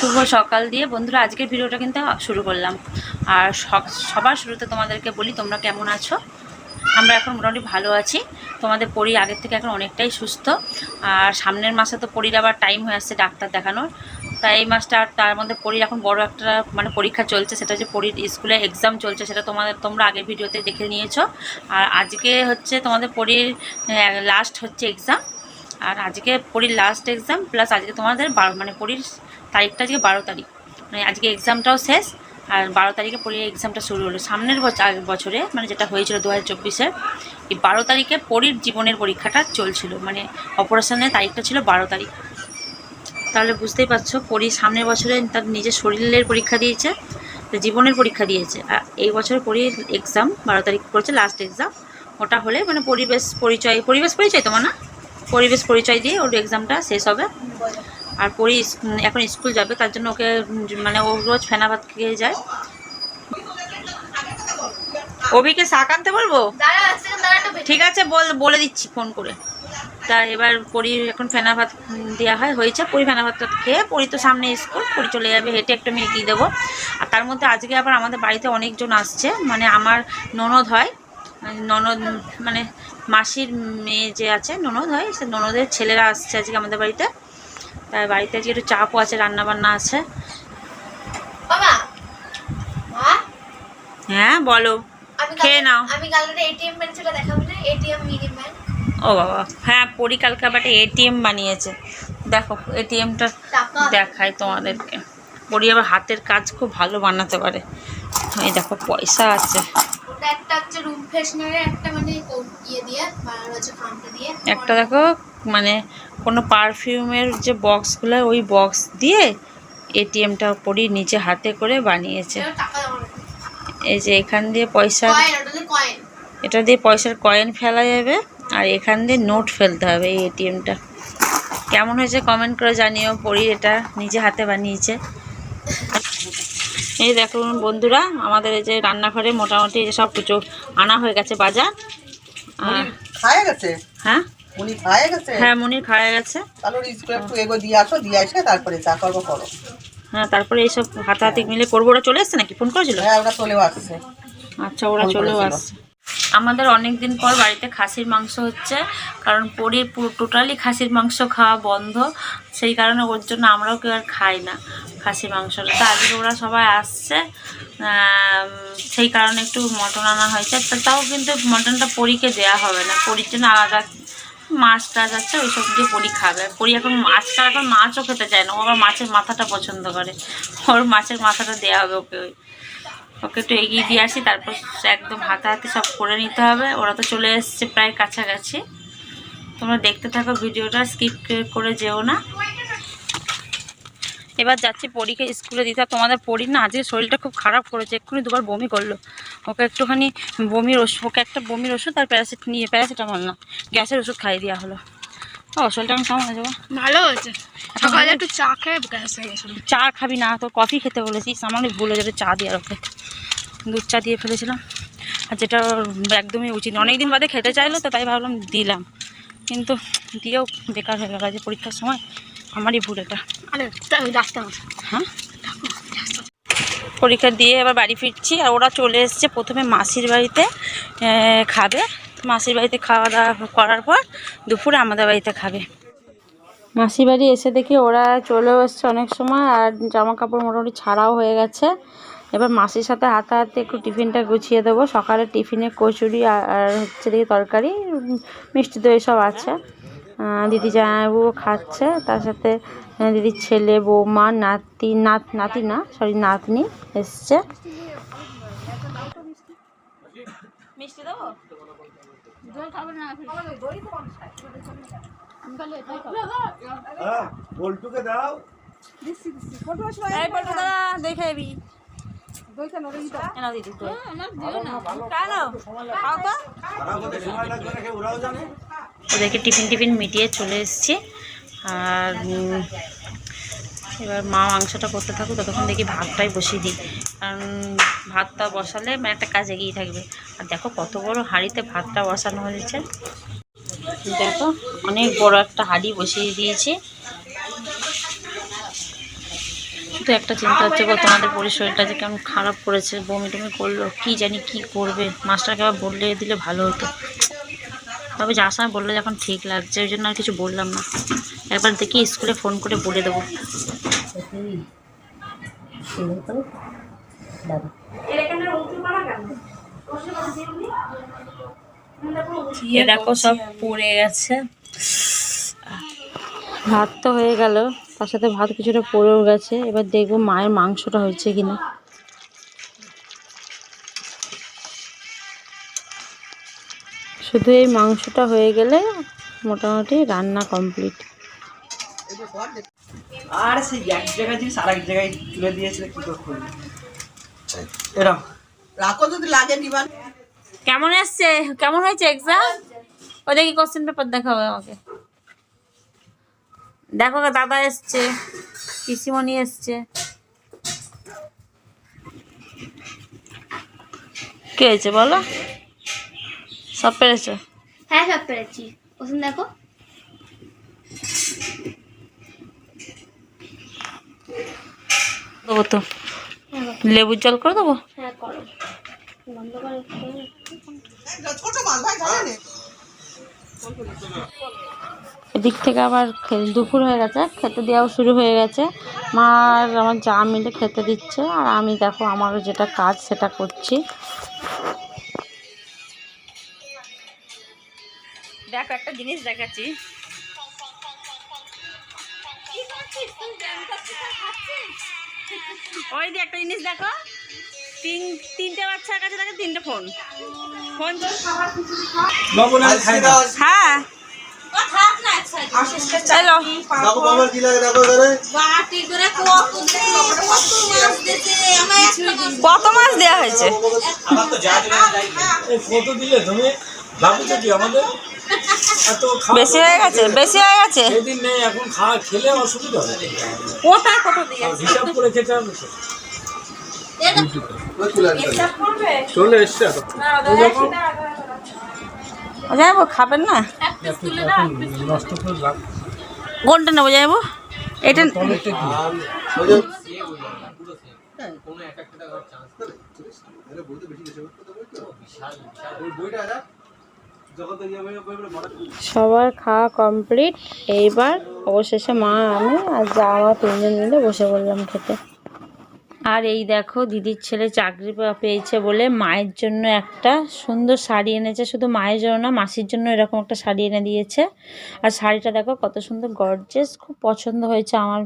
শুভ সকাল দিয়ে। বন্ধুরা, আজকের ভিডিওটা কিন্তু শুরু করলাম। আর সবার শুরুতে তোমাদেরকে বলি, তোমরা কেমন আছো? আমরা এখন মোটামুটি ভালো আছি। তোমাদের পরি আগের থেকে এখন অনেকটাই সুস্থ। আর সামনের মাসে তো পরির আবার টাইম হয়ে আসছে ডাক্তার দেখানোর। তাই এই মাসটা আর তার মধ্যে পরির এখন বড় একটা মানে পরীক্ষা চলছে। সেটা যে পরির স্কুলে এক্সাম চলছে, সেটা তোমাদের, তোমরা আগের ভিডিওতে দেখে নিয়েছো। আর আজকে হচ্ছে তোমাদের পরির লাস্ট হচ্ছে এক্সাম আর আজকে পরির লাস্ট এক্সাম প্লাস আজকে তোমাদের বারো মানে পরির তারিখটা আজকে বারো তারিখ। মানে আজকে এক্সামটাও শেষ, আর বারো তারিখে পরীর এক্সামটা শুরু হলো। সামনের বছর বছরে মানে যেটা হয়েছিল দু হাজার চব্বিশের, এই বারো তারিখে পরীর জীবনের পরীক্ষাটা চলছিল। মানে অপারেশনের তারিখটা ছিল বারো তারিখ। তাহলে বুঝতেই পারছ, পরি সামনের বছরে তার নিজের শরীরের পরীক্ষা দিয়েছে জীবনের পরীক্ষা দিয়েছে। আর এই বছর পরীর এক্সাম বারো তারিখ পড়েছে লাস্ট এক্সাম ওটা হলে মানে পরিবেশ পরিচয় পরিবেশ পরিচয় তোমার না? পরিবেশ পরিচয় দিয়ে ওর এক্সামটা শেষ হবে। আর পরি এখন স্কুল যাবে তার জন্য ওকে মানে ও রোজ ফেনা ভাত খেয়ে যায়। অভিকে শাক আনতে বলব? ঠিক আছে বল বলে দিচ্ছি ফোন করে। তা এবার পরি এখন ফেনা ভাত দেওয়া হয় হয়েছে। পরি ফেনা ভাতটা খেয়ে পরি তো সামনে স্কুল পরি চলে যাবে হেঁটে একটা দিয়ে দেবো। আর তার মধ্যে আজকে আবার আমাদের বাড়িতে অনেকজন আসছে মানে আমার ননদ হয়। ননদ মানে মাসির মেয়ে যে আছে ননদ হয় সে ননদের ছেলেরা আসছে আজকে আমাদের বাড়িতে। তাই বাড়িতে আজকে একটু চাপও আছে রান্না বান্না আছে হ্যাঁ বলো। খেয়ে নাও। আমি কালকে এটিএম পেন্সিলটা দেখাবো না এটিএম মিনি ব্যাংক। ও বাবা হ্যাঁ পরি কালকে আবার এটিএম বানিয়েছে। দেখো এটিএমটা দেখাই তোমাদেরকে। পরি আবার হাতের কাজ খুব ভালো বানাতে পারে। এই দেখো পয়সা আছে। ওটা একটা হচ্ছে রুম ফ্রেশনারে একটা মানে ইয়ে দিয়ে বানানো হচ্ছে খামটা দিয়ে। একটা দেখো মানে কোনো পারফিউমের যে বক্সগুলো ওই বক্স দিয়ে এটিএমটা পরি নিচে হাতে করে বানিয়েছে। এই যে এখান দিয়ে পয়সা এটা দিয়ে পয়সার কয়েন ফেলা যাবে আর এখান দিয়ে নোট ফেলতে হবে এই এটিএমটা কেমন হয়েছে কমেন্ট করে জানিও পড়ি এটা নিজে হাতে বানিয়েছে। এই দেখুন বন্ধুরা আমাদের এই যে রান্নাঘরে মোটামুটি এই যে সব কিছু আনা হয়ে গেছে বাজার। আর- খায় গেছে? হ্যাঁ? উনি খায় গেছে? হ্যাঁ গেছে। তাহলে স্কুলে একটু এগো দিয়ে আসো দিয়ে আসে তারপরে চা করব করো। হ্যাঁ তারপরে এইসব হাতাহাতি মিলে করব। ওরা চলে নাকি? ফোন করেছিল? হ্যাঁ ওরা চলেও আসছে। আচ্ছা ওরা চলেও আসছে। আমাদের অনেক দিন পর বাড়িতে খাসির মাংস হচ্ছে কারণ পরির পুরো টোটালি খাসির মাংস খাওয়া বন্ধ। সেই কারণে ওর জন্য আমরাও কেউ আর খাই না। খাসির মাংসটা তো আজকে ওরা সবাই আসছে। সেই কারণে একটু মটন আনা হয়েছে। তাও কিন্তু মটনটা পরীকে দেওয়া হবে না। পরীর জন্য আলাদা মাছ টাছ আছে ওইসব দিয়ে পরি খাবে। পরি এখন আজকাল এখন মাছও খেতে চায় না। ও আবার মাছের মাথাটা পছন্দ করে। ওর মাছের মাথাটা দেওয়া হবে ওকে ওই। ওকে একটু এগিয়ে দিয়ে আসি, তারপর একদম হাতে হাতে সব করে নিতে হবে। ওরা তো চলে এসছে প্রায় কাছাকাছি। তোমরা দেখতে থাকো ভিডিওটা, স্কিপ করে যেও না। এবার যাচ্ছি পরীকে স্কুলে দিতে। আর তোমাদের পড়ি না আজকে শরীরটা খুব খারাপ করেছে এক্ষুনি দুবার বমি করল। ওকে একটুখানি বমির ওষুধ ওকে একটা বমির ওষুধ আর প্যারাসিট নিয়ে প্যারাসিটামল না। গ্যাসের ওষুধ খাইয়ে দেওয়া হলো। ও শরীরটা এখন কেমন হয়ে যাব ভালো হয়েছে। সকালে একটু চা খেয়ে গ্যাস হয়ে গেছিল। চা খাবি না তো কফি খেতে বলেছিস আমার ভুলে যেটা চা দিয়ে ওকে। দুধ চা দিয়ে ফেলেছিলাম। আর যেটা একদমই উচিত অনেক দিন বাদে খেতে চাইলো তো তাই ভাবলাম দিলাম। কিন্তু দিয়েও বেকার হয়ে গেল যে পরীক্ষার সময়। আমারই ভুল এটা। হ্যাঁ? পরীক্ষা দিয়ে এবার বাড়ি ফিরছি আর ওরা চলে এসছে প্রথমে মাসির বাড়িতে খাবে। মাসির বাড়িতে খাওয়া দাওয়া করার পর দুপুরে আমাদের বাড়িতে খাবে। মাসির বাড়ি এসে দেখি ওরা চলেও এসছে অনেক সময় আর জামা কাপড় মোটামুটি ছাড়াও হয়ে গেছে। এবার মাসির সাথে হাতে হাতে একটু টিফিনটা গুছিয়ে দেবো। সকালে টিফিনে কচুরি আর হচ্ছে দেখি তরকারি মিষ্টি দই সব আছে। দিদি জামাইবাবু খাচ্ছে তার সাথে দিদির ছেলে বৌমা নাতি নাত নাতি না সরি নাতনি এসছে। মিষ্টি দেবো? দাদা দেখে ওদেরকে টিফিন টিফিন মিটিয়ে চলে এসেছি। আর এবার মা মাংসটা করতে থাকুক ততক্ষণ দেখি ভাতটাই বসিয়ে দিই। কারণ ভাতটা বসালে মানে একটা কাজ এগিয়ে থাকবে। আর দেখো কত বড় হাঁড়িতে ভাতটা বসানো হয়েছে। দেখো অনেক বড় একটা হাঁড়ি বসিয়ে দিয়েছি। শুধু একটা চিন্তা হচ্ছে গো, তোমাদের পরি শরীরটা যে কেমন খারাপ করেছে, বমি টমি করল, কি জানি কি করবে? মাস্টারকে আবার বললে দিলে ভালো হতো। তবে যার সময় বলল যখন ঠিক লাগছে, ওই জন্য আর কিছু বললাম না। একবার দেখি স্কুলে ফোন করে বলে দেবো। দেখো সব পড়ে গেছে। ভাত তো হয়ে গেল। তার সাথে ভাত কিছুটা পড়েও গেছে। এবার দেখব মায়ের মাংসটা হয়েছে কিনা। শুধু এই মাংসটা হয়ে গেলে মোটামুটি রান্না কমপ্লিট। আর সেই এক জায়গায় জিনিস আর এক জায়গায় তুলে দিয়েছিল কি করে রাখো যদি লাগে নিবান। কেমন আসছে কেমন হয়েছে এক্সাম ও দেখি কোশ্চেন পেপার দেখাবে আমাকে। দেখো দাদা এসছে। পিসিমণি এসছে। কি হয়েছে বলো? সব পেরেছ? হ্যাঁ সব পেরেছি। ওখানে দেখো। দেবো তো। লেবুর জল করে দেবো? হ্যাঁ করো। বন্ধ করে। এদিক থেকে আবার দুপুর হয়ে গেছে, খেতে দেওয়াও শুরু হয়ে গেছে। মা আর আমার যা মিলে খেতে দিচ্ছে, আর আমি দেখো আমারও যেটা কাজ সেটা করছি। দেখো, একটা জিনিস দেখাচ্ছি। ওই যে একটা জিনিস দেখো। তিন তিনটে বাচ্চার কাছে দেখে তিনটে ফোন। ফোন লবণ আর খাই না। হ্যাঁ। চলো। কত মাছ দেওয়া হয়েছে? এই ফটো দিলে তুমি ভাবছ কি আমাদের? বেশি হয়ে গেছে বেশি হয়ে গেছে? নেই এখন খাওয়া খেলে অসুবিধা হবে। কোথায় কত দিয়ে চলে এসছে এত। খাবেন না? নষ্ট করে কোনটা নেব যাব এটা সবার খাওয়া কমপ্লিট। এইবার অবশেষে মা আমি আর যা আমার তিনজন মিলে বসে বললাম খেতে। আর এই দেখো, দিদির ছেলে চাকরি পেয়েছে বলে মায়ের জন্য একটা সুন্দর শাড়ি এনেছে। শুধু মায়ের জন্য না, মাসির জন্য এরকম একটা শাড়ি এনে দিয়েছে। আর শাড়িটা দেখো, কত সুন্দর গর্জেস খুব পছন্দ হয়েছে আমার।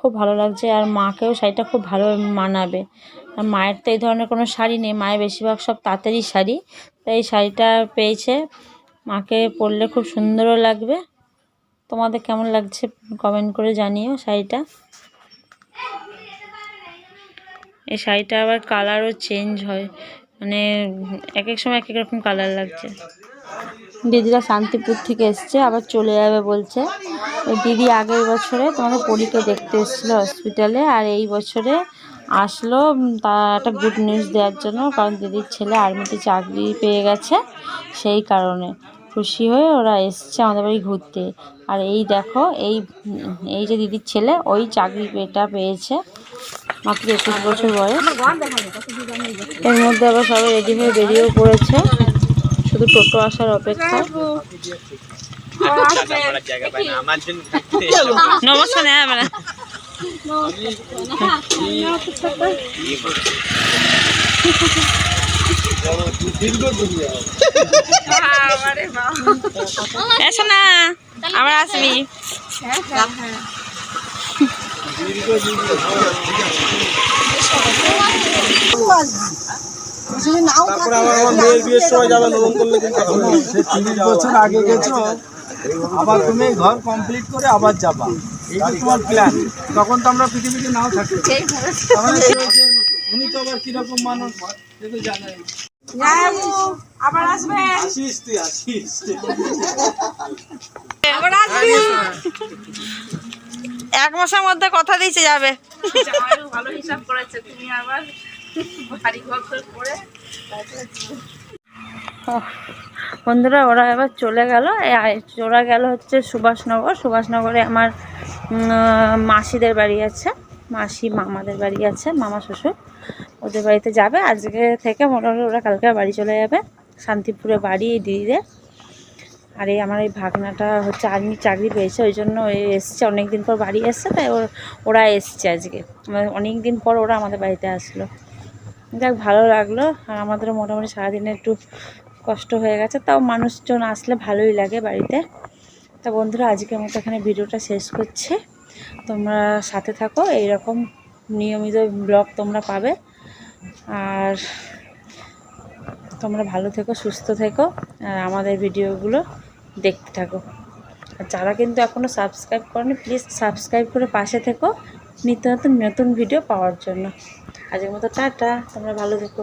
খুব ভালো লাগছে আর মাকেও শাড়িটা খুব ভালো মানাবে। আর মায়ের তো এই ধরনের কোনো শাড়ি নেই, মায়ের বেশিরভাগ সব তাঁতেরই শাড়ি। তাই এই শাড়িটা পেয়েছে। মাকে পরলে খুব সুন্দরও লাগবে। তোমাদের কেমন লাগছে কমেন্ট করে জানিও শাড়িটা। এই শাড়িটা আবার কালারও চেঞ্জ হয়। মানে এক এক সময় এক এক রকম কালার লাগছে। দিদিরা শান্তিপুর থেকে এসছে, আবার চলে যাবে বলছে। ওই দিদি আগের বছরে তোমাদের পরীকে দেখতে এসেছিল হসপিটালে আর এই বছরে আসলো তা একটা গুড নিউজ দেওয়ার জন্য, কারণ দিদির ছেলে আর্মিতে চাকরি পেয়ে গেছে, সেই কারণে। খুশি হয়ে ওরা এসছে আমাদের বাড়ি ঘুরতে। আর এই দেখো, এই এই যে দিদির ছেলে, ওই চাকরি পেটা পেয়েছে। মাত্র একুশ বছর বয়স। এর মধ্যে আবার সবাই রেডি হয়ে বেরিয়েও পড়েছে। শুধু টোটো আসার অপেক্ষা। নমস্কার নেওয়া না এসো না আবার আসবি। তারপরে আবার আমার মেয়ের বিয়ের সময় যাবে করলে কিন্তু তিরিশ বছর আগে গেছো আবার তুমি ঘর কমপ্লিট করে আবার যাবা। এই তোমার প্ল্যান তখন তো আমরা পৃথিবীতে নাও থাকতে পারি। তাহলে কি হয়েছে? উনি তো আবার কীরকম মানুষ সে তো জানাই। আসিস তুই আসিস। এক মাসের মধ্যে কথা দিয়েছে যাবে। বন্ধুরা ওরা এবার চলে গেল। ওরা গেল হচ্ছে সুভাষনগর। সুভাষনগরে আমার মাসিদের বাড়ি আছে। মাসি মামাদের বাড়ি আছে মামা শ্বশুর। ওদের বাড়িতে যাবে। আজকে থেকে মোটামুটি ওরা কালকে বাড়ি চলে যাবে। শান্তিপুরে বাড়ি এই দিদিদের। আর এই আমার এই ভাগনাটা হচ্ছে আর্মি চাকরি পেয়েছে, ওই জন্য এসছে অনেক দিন পর বাড়ি এসছে, তাই ওর, ওরা এসছে আজকে। অনেক দিন পর ওরা আমাদের বাড়িতে আসলো। যাক, ভালো লাগল। আর আমাদেরও মোটামুটি সারাদিনে একটু কষ্ট হয়ে গেছে। তাও মানুষজন আসলে ভালোই লাগে বাড়িতে। তা বন্ধুরা, আজকের মতো এখানে ভিডিওটা শেষ করছে। তোমরা সাথে থাকো, এইরকম নিয়মিত ব্লগ তোমরা পাবে। আর তোমরা ভালো থেকো, সুস্থ থেকো, আর আমাদের ভিডিওগুলো দেখতে থাকো। আর যারা কিন্তু এখনও সাবস্ক্রাইব করেনি প্লিজ সাবস্ক্রাইব করে পাশে থেকো নিত্য নতুন নতুন ভিডিও পাওয়ার জন্য। আজকের মতো টাটা, তোমরা ভালো থেকো।